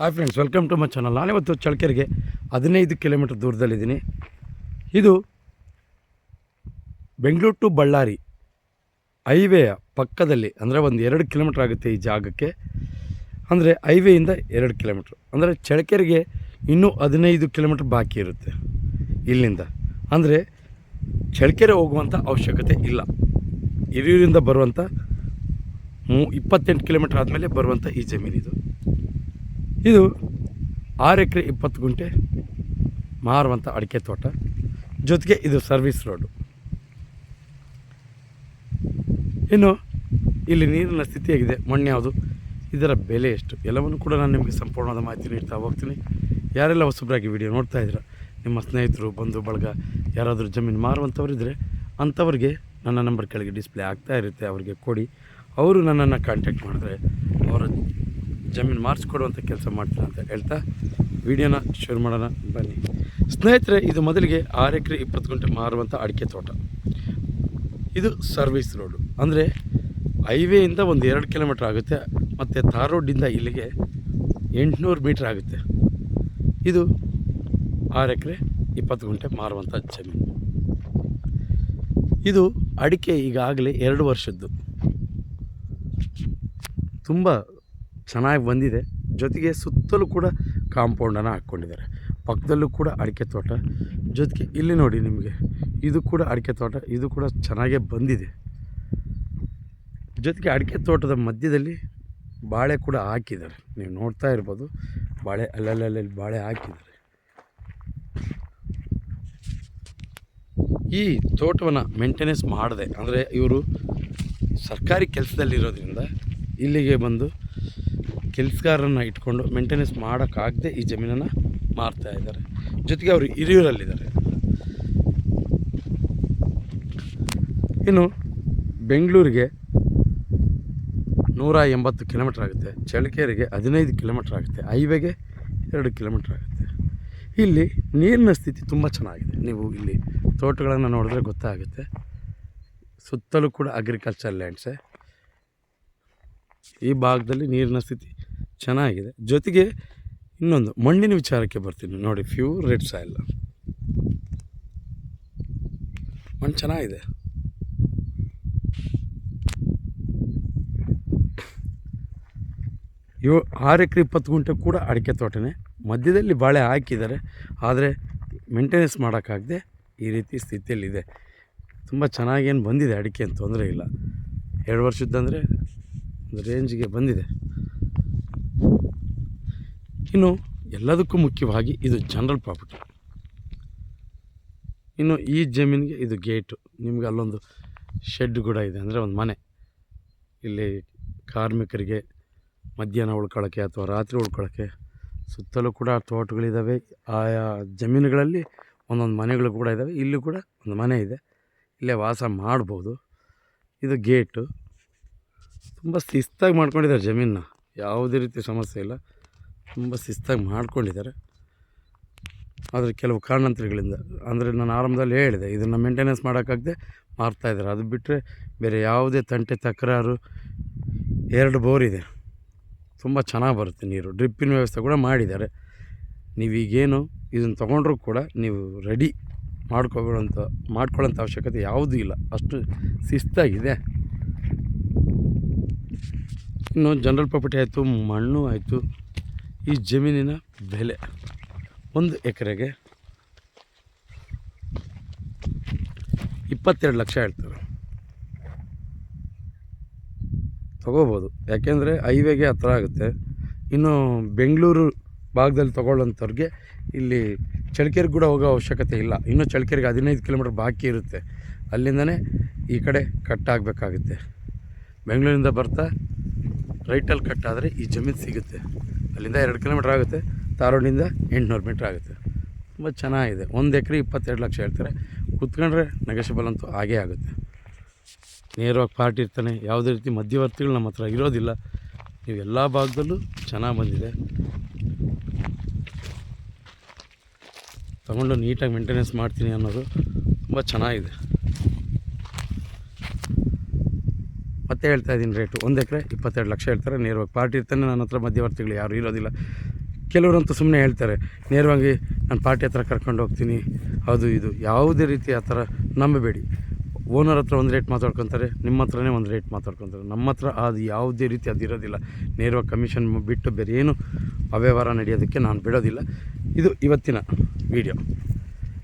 Hi friends welcome to my channel ನಾನಿವತ್ತು ಚಳ್ಕೆರೆಗೆ ಹದಿನೈದು ಕಿಲೋಮೀಟರ್ ದೂರದಲ್ಲಿದ್ದೀನಿ. ಇದು ಬೆಂಗಳೂರು ಟು ಬಳ್ಳಾರಿ ಹೈವೇಯ ಪಕ್ಕದಲ್ಲಿ ಅಂದರೆ ಒಂದು ಎರಡು ಕಿಲೋಮೀಟ್ರ್ ಆಗುತ್ತೆ ಈ ಜಾಗಕ್ಕೆ. ಅಂದರೆ ಹೈವೇಯಿಂದ ಎರಡು ಕಿಲೋಮೀಟ್ರ್. ಅಂದರೆ ಚಳಕೆರೆಗೆ ಇನ್ನೂ ಹದಿನೈದು ಕಿಲೋಮೀಟ್ರ್ ಬಾಕಿ ಇರುತ್ತೆ ಇಲ್ಲಿಂದ. ಅಂದರೆ ಚಳಕೆರೆ ಹೋಗುವಂಥ ಅವಶ್ಯಕತೆ ಇಲ್ಲ. ಹಿರಿಯೂರಿಂದ ಬರುವಂಥ ಮೂ ಇಪ್ಪತ್ತೆಂಟು ಕಿಲೋಮೀಟ್ರ್ ಆದಮೇಲೆ ಬರುವಂಥ ಈ ಜಮೀನಿದು. ಇದು ಆರು ಎಕರೆ ಇಪ್ಪತ್ತು ಗುಂಟೆ ಮಾರುವಂಥ ಅಡಿಕೆ ತೋಟ. ಜೊತೆಗೆ ಇದು ಸರ್ವಿಸ್ ರೋಡು. ಇನ್ನು ಇಲ್ಲಿ ನೀರಿನ ಸ್ಥಿತಿ ಹೇಗಿದೆ? ಮಣ್ಣು ಯಾವುದು? ಇದರ ಬೆಲೆ ಎಷ್ಟು? ಎಲ್ಲವನ್ನು ಕೂಡ ನಾನು ನಿಮಗೆ ಸಂಪೂರ್ಣವಾದ ಮಾಹಿತಿ ನೀಡ್ತಾ ಹೋಗ್ತೀನಿ. ಯಾರೆಲ್ಲ ಹೊಸಬ್ರಾಗಿ ವಿಡಿಯೋ ನೋಡ್ತಾ ಇದ್ದೀರ? ನಿಮ್ಮ ಸ್ನೇಹಿತರು, ಬಂಧು, ಬಳಗ, ಯಾರಾದರೂ ಜಮೀನು ಮಾರುವಂಥವ್ರಿದ್ದರೆ ಅಂಥವ್ರಿಗೆ ನನ್ನ ನಂಬರ್ ಕೆಳಗೆ ಡಿಸ್ಪ್ಲೇ ಆಗ್ತಾ ಇರುತ್ತೆ. ಅವರಿಗೆ ಕೊಡಿ. ಅವರು ನನ್ನನ್ನು ಕಾಂಟ್ಯಾಕ್ಟ್ ಮಾಡಿದ್ರೆ ಅವರ ಜಮೀನು ಮಾರಿಸ್ಕೊಡುವಂಥ ಕೆಲಸ ಮಾಡ್ತೀನಿ ಅಂತ ಹೇಳ್ತಾ ವಿಡಿಯೋನ ಶುರು ಮಾಡೋಣ, ಬನ್ನಿ. ಸ್ನೇಹಿತರೆ, ಇದು ಮೊದಲಿಗೆ ಆರು ಎಕರೆ ಇಪ್ಪತ್ತು ಗಂಟೆ ಮಾರುವಂಥ ಅಡಿಕೆ ತೋಟ. ಇದು ಸರ್ವಿಸ್ ರೋಡು. ಅಂದರೆ ಹೈವೇಯಿಂದ ಒಂದು ಎರಡು ಕಿಲೋಮೀಟ್ರ್ ಆಗುತ್ತೆ, ಮತ್ತು ತಾರ್ ರೋಡಿಂದ ಇಲ್ಲಿಗೆ ಎಂಟುನೂರು ಮೀಟ್ರ್ ಆಗುತ್ತೆ. ಇದು ಆರು ಎಕರೆ ಇಪ್ಪತ್ತು ಗಂಟೆ ಮಾರುವಂಥ ಜಮೀನು. ಇದು ಅಡಿಕೆ ಈಗಾಗಲೇ ಎರಡು ವರ್ಷದ್ದು. ತುಂಬ ಚೆನ್ನಾಗಿ ಬಂದಿದೆ. ಜೊತೆಗೆ ಸುತ್ತಲೂ ಕೂಡ ಕಾಂಪೌಂಡನ್ನು ಹಾಕ್ಕೊಂಡಿದ್ದಾರೆ. ಪಕ್ಕದಲ್ಲೂ ಕೂಡ ಅಡಿಕೆ ತೋಟ. ಜೊತೆಗೆ ಇಲ್ಲಿ ನೋಡಿ ನಿಮಗೆ, ಇದು ಕೂಡ ಅಡಿಕೆ ತೋಟ, ಇದು ಕೂಡ ಚೆನ್ನಾಗೇ ಬಂದಿದೆ. ಜೊತೆಗೆ ಅಡಿಕೆ ತೋಟದ ಮಧ್ಯದಲ್ಲಿ ಬಾಳೆ ಕೂಡ ಹಾಕಿದ್ದಾರೆ. ನೀವು ನೋಡ್ತಾ ಇರ್ಬೋದು, ಬಾಳೆ ಅಲ್ಲಲ್ಲಲ್ಲಿ ಬಾಳೆ ಹಾಕಿದ್ದಾರೆ. ಈ ತೋಟವನ್ನು ಮೇಂಟೆನೆನ್ಸ್ ಮಾಡದೆ, ಅಂದರೆ ಇವರು ಸರ್ಕಾರಿ ಕೆಲಸದಲ್ಲಿರೋದ್ರಿಂದ ಇಲ್ಲಿಗೆ ಬಂದು ಕೆಲಸಗಾರರನ್ನು ಇಟ್ಕೊಂಡು ಮೇಂಟೆನೆನ್ಸ್ ಮಾಡೋಕ್ಕಾಗದೆ ಈ ಜಮೀನನ್ನು ಮಾರ್ತಾ ಇದ್ದಾರೆ. ಜೊತೆಗೆ ಅವರು ಹಿರಿಯೂರಲ್ಲಿದ್ದಾರೆ. ಇನ್ನು ಬೆಂಗಳೂರಿಗೆ ನೂರ ಎಂಬತ್ತು ಕಿಲೋಮೀಟ್ರ್ ಆಗುತ್ತೆ. ಚಳ್ಳಕೆರೆಗೆ ಹದಿನೈದು ಕಿಲೋಮೀಟ್ರ್ ಆಗುತ್ತೆ. ಹೈವೇಗೆ ಎರಡು ಕಿಲೋಮೀಟ್ರ್ ಆಗುತ್ತೆ. ಇಲ್ಲಿ ನೀರಿನ ಸ್ಥಿತಿ ತುಂಬ ಚೆನ್ನಾಗಿದೆ. ನೀವು ಇಲ್ಲಿ ತೋಟಗಳನ್ನು ನೋಡಿದ್ರೆ ಗೊತ್ತಾಗುತ್ತೆ. ಸುತ್ತಲೂ ಕೂಡ ಅಗ್ರಿಕಲ್ಚರ್ ಲ್ಯಾಂಡ್ಸೇ ಈ ಭಾಗದಲ್ಲಿ ನೀರಿನ ಸ್ಥಿತಿ ಚೆನ್ನಾಗಿದೆ. ಜೊತೆಗೆ ಇನ್ನೊಂದು ಮಣ್ಣಿನ ವಿಚಾರಕ್ಕೆ ಬರ್ತೀನಿ. ನೋಡಿ ಪ್ಯೂರ್ ರೆಡ್ ಸಾಯಿಲ್ ಮಣ್ಣು ಚೆನ್ನಾಗಿದೆ. ಇವು ಆರು ಎಕರೆ ಇಪ್ಪತ್ತು ಗುಂಟೆ ಕೂಡ ಅಡಿಕೆ ತೋಟನೇ. ಮಧ್ಯದಲ್ಲಿ ಬಾಳೆ ಹಾಕಿದ್ದಾರೆ. ಆದರೆ ಮೇಂಟೆನೆನ್ಸ್ ಮಾಡೋಕ್ಕಾಗದೆ ಈ ರೀತಿ ಸ್ಥಿತಿಯಲ್ಲಿದೆ. ತುಂಬ ಚೆನ್ನಾಗೇನು ಬಂದಿದೆ ಅಡಿಕೆ ಏನು ತೊಂದರೆ ಇಲ್ಲ. ಎರಡು ವರ್ಷದ್ದಂದರೆ ಒಂದು ರೇಂಜಿಗೆ ಬಂದಿದೆ. ಇನ್ನು ಎಲ್ಲದಕ್ಕೂ ಮುಖ್ಯವಾಗಿ ಇದು ಜನರಲ್ ಪ್ರಾಪರ್ಟಿ ಇನ್ನು ಈ ಜಮೀನಿಗೆ ಇದು ಗೇಟು ನಿಮ್ಗೆ ಅಲ್ಲೊಂದು ಶೆಡ್ ಕೂಡ ಇದೆ. ಅಂದರೆ ಒಂದು ಮನೆ. ಇಲ್ಲಿ ಕಾರ್ಮಿಕರಿಗೆ ಮಧ್ಯಾಹ್ನ ಉಳ್ಕೊಳ್ಳೋಕ್ಕೆ ಅಥವಾ ರಾತ್ರಿ ಉಳ್ಕೊಳ್ಳೋಕ್ಕೆ ಸುತ್ತಲೂ ಕೂಡ ತೋಟಗಳಿದ್ದಾವೆ ಆಯಾ ಜಮೀನುಗಳಲ್ಲಿ ಒಂದೊಂದು ಮನೆಗಳು ಕೂಡ ಇದ್ದಾವೆ ಇಲ್ಲೂ ಕೂಡ ಒಂದು ಮನೆ ಇದೆ. ಇಲ್ಲೇ ವಾಸ ಮಾಡ್ಬೋದು. ಇದು ಗೇಟು ತುಂಬ ಶಿಸ್ತಾಗಿ ಮಾಡ್ಕೊಂಡಿದ್ದಾರೆ ಜಮೀನನ್ನ. ಯಾವುದೇ ರೀತಿ ಸಮಸ್ಯೆ ಇಲ್ಲ. ತುಂಬ ಶಿಸ್ತಾಗಿ ಮಾಡ್ಕೊಂಡಿದ್ದಾರೆ. ಆದರೆ ಕೆಲವು ಕಾರಣಾಂತರಗಳಿಂದ, ಅಂದರೆ ನಾನು ಆರಂಭದಲ್ಲಿ ಹೇಳಿದೆ, ಇದನ್ನು ಮೇಂಟೆನೆನ್ಸ್ ಮಾಡೋಕ್ಕಾಗದೆ ಮಾರ್ತಾಯಿದ್ದಾರೆ ಅದು ಬಿಟ್ಟರೆ ಬೇರೆ ಯಾವುದೇ ತಂಟೆ, ತಕರಾರು, ಎರಡು ಬೋರ್ ಇದೆ. ತುಂಬ ಚೆನ್ನಾಗಿ ಬರುತ್ತೆ ನೀರು. ಡ್ರಿಪ್ಪಿನ ವ್ಯವಸ್ಥೆ ಕೂಡ ಮಾಡಿದ್ದಾರೆ. ನೀವೀಗೇನು ಇದನ್ನು ತೊಗೊಂಡ್ರೂ ಕೂಡ ನೀವು ರೆಡಿ ಮಾಡ್ಕೊಬೇಡಂತ ಮಾಡ್ಕೊಳ್ಳೋಂಥ ಅವಶ್ಯಕತೆ ಯಾವುದೂ ಇಲ್ಲ. ಅಷ್ಟು ಶಿಸ್ತಾಗಿದೆ. ಇನ್ನು ಜನರಲ್ ಪ್ರಾಪರ್ಟಿ ಆಯಿತು, ಮಣ್ಣು ಆಯಿತು. ಈ ಜಮೀನಿನ ಬೆಲೆ ಒಂದು ಎಕರೆಗೆ ಇಪ್ಪತ್ತೆರಡು ಲಕ್ಷ ಹೇಳ್ತಾರೆ. ತೊಗೋಬೋದು. ಯಾಕೆಂದರೆ ಹೈವೇಗೆ ಹತ್ರ ಆಗುತ್ತೆ. ಇನ್ನು ಬೆಂಗಳೂರು ಭಾಗದಲ್ಲಿ ತೊಗೊಳ್ಳೋಂಥವ್ರಿಗೆ ಇಲ್ಲಿ ಚಳಕೆರೆಗೆ ಕೂಡ ಹೋಗೋ ಅವಶ್ಯಕತೆ ಇಲ್ಲ. ಇನ್ನು ಚಳಕೆರೆಗೆ ಹದಿನೈದು ಕಿಲೋಮೀಟ್ರ್ ಬಾಕಿ ಇರುತ್ತೆ. ಅಲ್ಲಿಂದನೇ ಈ ಕಡೆ ಕಟ್ ಆಗಬೇಕಾಗುತ್ತೆ. ಬೆಂಗಳೂರಿಂದ ಬರ್ತಾ ರೈಟಲ್ಲಿ ಕಟ್ಟಾದರೆ ಈ ಜಮೀನು ಸಿಗುತ್ತೆ. ಅಲ್ಲಿಂದ ಎರಡು ಕಿಲೋಮೀಟ್ರ್ ಆಗುತ್ತೆ. ತಾರೋಡಿಂದ ಎಂಟುನೂರು ಮೀಟ್ರ್ ಆಗುತ್ತೆ. ತುಂಬ ಚೆನ್ನಾಗಿದೆ. ಒಂದು ಎಕರೆ ಇಪ್ಪತ್ತೆರಡು ಲಕ್ಷ ಹೇಳ್ತಾರೆ. ಕೂತ್ಕೊಂಡ್ರೆ ನೆಗೆಷಬಲ್ ಅಂತೂ ಆಗೇ ಆಗುತ್ತೆ. ನೇರವಾಗಿ ಪಾರ್ಟಿ ಇರ್ತಾನೆ. ಯಾವುದೇ ರೀತಿ ಮಧ್ಯವರ್ತಿಗಳು ನಮ್ಮ ಹತ್ರ ಇರೋದಿಲ್ಲ. ನೀವು ಎಲ್ಲ ಭಾಗದಲ್ಲೂ ಚೆನ್ನಾಗಿ ಬಂದಿದೆ. ತಗೊಂಡು ನೀಟಾಗಿ ಮೇಂಟೆನೆನ್ಸ್ ಮಾಡ್ತೀನಿ ಅನ್ನೋದು ತುಂಬ ಚೆನ್ನಾಗಿದೆ. ಮತ್ತೆ ಹೇಳ್ತಾ ಇದ್ದೀನಿ ರೇಟು. ಒಂದು ಎಕರೆ ಇಪ್ಪತ್ತೆರಡು ಲಕ್ಷ ಹೇಳ್ತಾರೆ. ನೇರವಾಗಿ ಪಾರ್ಟಿ ಇರ್ತಾನೆ. ನನ್ನ ಹತ್ರ ಮಧ್ಯವರ್ತಿಗಳು ಯಾರೂ ಇರೋದಿಲ್ಲ. ಕೆಲವರಂತೂ ಸುಮ್ಮನೆ ಹೇಳ್ತಾರೆ, ನೇರವಾಗಿ ನಾನು ಪಾರ್ಟಿ ಹತ್ರ ಕರ್ಕೊಂಡು ಹೋಗ್ತೀನಿ. ಅದು ಇದು. ಯಾವುದೇ ರೀತಿ ಆ ಥರ ನಂಬಬೇಡಿ. ಓನರ್ ಹತ್ರ ಒಂದು ರೇಟ್ ಮಾತಾಡ್ಕೊತಾರೆ, ನಿಮ್ಮ ಹತ್ರನೇ ಒಂದು ರೇಟ್ ಮಾತಾಡ್ಕೊತಾರೆ. ನಮ್ಮ ಹತ್ರ ಅದು ಯಾವುದೇ ರೀತಿ ಅದು ಇರೋದಿಲ್ಲ. ನೇರವಾಗಿ ಕಮಿಷನ್ ಬಿಟ್ಟು ಬೇರೆ ಏನು ಅವ್ಯವಹಾರ ನಡೆಯೋದಕ್ಕೆ ನಾನು ಬಿಡೋದಿಲ್ಲ. ಇದು ಇವತ್ತಿನ ವೀಡಿಯೋ.